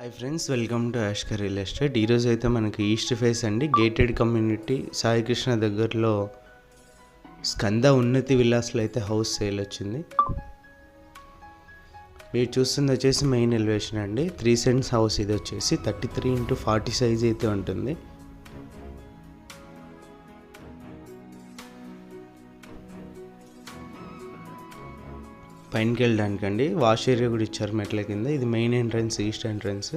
Hi friends welcome to Yashkar real estate ఈరోజు అయితే మనకి ఈస్ట్ ఫేస్ అండి. గేటెడ్ కమ్యూనిటీ సాయికృష్ణ దగ్గరలో స్కంద ఉన్నతి విలాస్లో అయితే హౌస్ సేల్ వచ్చింది. మీరు చూస్తుంది వచ్చేసి మెయిన్ ఎలివేషన్ అండి. త్రీ సెంట్స్ హౌస్ ఇది వచ్చేసి thirty three into forty size అయితే ఉంటుంది. పైనకి అండి వాష్ ఏరియా కూడా ఇచ్చారు మెట్ల కింద. ఇది మెయిన్ ఎంట్రన్స్ ఈస్ట్ ఎంట్రన్స్.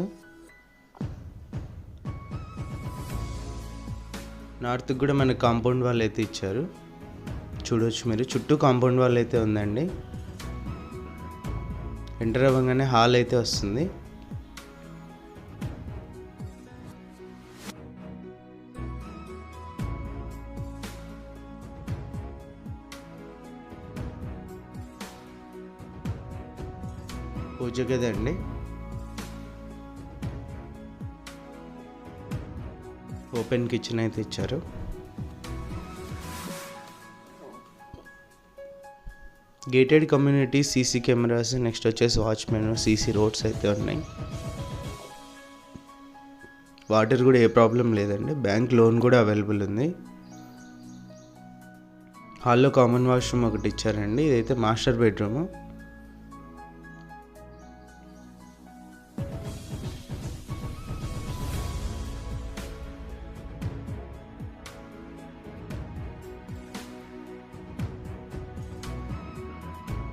నార్త్కి కూడా మనకి కాంపౌండ్ వాల్ అయితే ఇచ్చారు. చూడవచ్చు మీరు. చుట్టూ కాంపౌండ్ వాల్ అయితే ఉందండి. ఎంటర్ అవ్వగానే హాల్ అయితే వస్తుంది. పూజ గది అండి ఓపెన్ కిచెన్ అయితే ఇచ్చారు. Gated community CC cameras next వచ్చేసి వాచ్మెన్ సీసీ రోడ్స్ అయితే ఉన్నాయి. వాటర్ కూడా ఏ ప్రాబ్లం లేదండి. బ్యాంక్ లోన్ కూడా అవైలబుల్ ఉంది. హాల్లో కామన్ వాష్రూమ్ ఒకటి ఇచ్చారండి. ఇదైతే మాస్టర్ బెడ్రూమ్.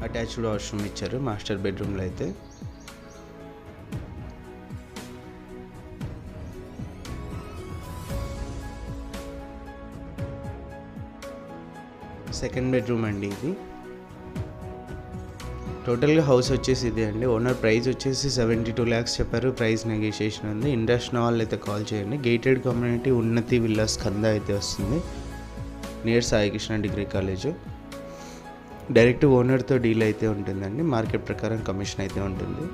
అటాచ్డ్ వాష్రూమ్ ఇచ్చారు మాస్టర్ బెడ్రూమ్లో అయితే. సెకండ్ బెడ్రూమ్ అండి ఇది. టోటల్గా హౌస్ వచ్చేసి ఇది అండి. ఓనర్ ప్రైస్ వచ్చేసి సెవెంటీ టూ ల్యాక్స్ చెప్పారు. ప్రైస్ నెగోషియేషన్ ఉంది. ఇండస్ట్రీ వాళ్ళు అయితే కాల్ చేయండి. గేటెడ్ కమ్యూనిటీ ఉన్నతి విల్లాస్ కంద అయితే వస్తుంది. Near Saikrishna degree college. Direct ఓనర్తో deal అయితే ఉంటుందండి. మార్కెట్ ప్రకారం కమిషన్ అయితే ఉంటుంది.